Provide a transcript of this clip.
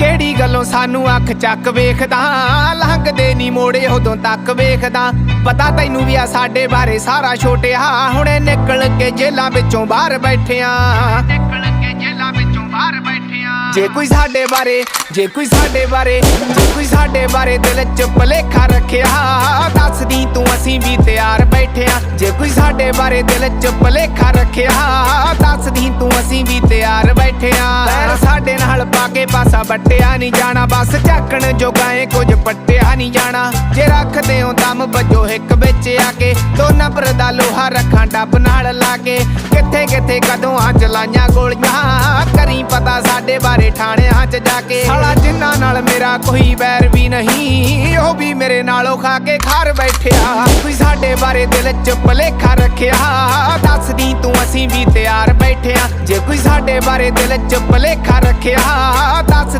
ਕਿਹੜੀ ਗੱਲੋਂ ਸਾਨੂੰ ਅੱਖ ਚੱਕ ਵੇਖਦਾ? ਲੰਘਦੇ ਨਹੀਂ ਮੋੜੇ ਉਦੋਂ ਤੱਕ ਵੇਖਦਾ। ਪਤਾ ਤੈਨੂੰ ਵੀ ਆ ਸਾਡੇ ਬਾਰੇ ਸਾਰਾ ਛੋਟਿਆ। ਹੁਣੇ ਨਿਕਲ ਕੇ ਜੇਲਾਂ ਵਿੱਚੋਂ ਬਾਹਰ ਬੈਠਿਆ ਨਿਕਲ ਕੇ ਜੇਲਾਂ ਵਿੱਚੋਂ ਬਾਹਰ ਬੈਠਿਆ। ਜੇ ਕੋਈ ਸਾਡੇ ਬਾਰੇ, ਜੇ ਕੋਈ ਸਾਡੇ ਬਾਰੇ, ਜੇ ਕੋਈ ਸਾਡੇ ਬਾਰੇ ਦਿਲ 'ਚ ਭਲੇਖਾ ਰੱਖਿਆ, ਦੱਸਦੀ ਤੂੰ ਅਸੀਂ ਵੀ ਤਿਆਰ ਬੈਠਿਆ ਜੇ ਕੋਈ ਸਾਡੇ ਬਾਰੇ ਦਿਲ 'ਚ ਭਲੇਖਾ ਰੱਖਿਆ, ਦੱਸਦੀ ਤੂੰ ਨਾਲ ਪਾਸਾ ਵੱਟਿਆ ਨਹੀਂ ਜਾਣਾ। ਬਸ ਝਾਕਣ ਜੋਗਾਏ ਕੁਝ ਪੱਟਿਆ ਨਹੀਂ ਜਾਣਾ। ਜੇ ਰੱਖਦੇ ਹੋ ਦਮ ਵੱਜੋ ਇੱਕ ਵਿੱਚ ਆ ਕੇ। ਦੋਨਾਂ ਪਰ ਦਾ ਲੋਹਾ ਰੱਖਾਂ ਡੱਬ ਨਾਲ ਲਾ ਕੇ। ਕਿੱਥੇ ਕਿੱਥੇ ਕਦੋਂ ਆ ਚਲਾਈਆਂ ਗੋਲੀਆਂ। ਕਰੀ ਪਤਾ ਸਾਡੇ ਬਾਰੇ ਥਾਣਿਆਂ 'ਚ ਜਾ ਕੇ। ਸਾਲਾ ਜਿੰਨਾ ਨਾਲ ਮੇਰਾ ਕੋਈ ਵੈਰ ਵੀ ਨਹੀਂ, ਉਹ ਵੀ ਮੇਰੇ ਨਾਲੋਂ ਖਾ ਕੇ ਘਰ ਬੈਠਿਆ। ਕੋਈ ਸਾਡੇ ਬਾਰੇ ਦਿਲ 'ਚ ਭਲੇਖਾ ਰੱਖਿਆ। ਦੱਸਦੀ ਤੂੰ ਅਸੀਂ ਵੀ ਤਿਆਰ ਬੈਠੇ ਬੈਠਿਆ ਜੇ ਕੋਈ ਸਾਡੇ ਬਾਰੇ ਦਿਲ 'ਚ ਭਲੇਖਾ ਰੱਖਿਆ ਦੱਸ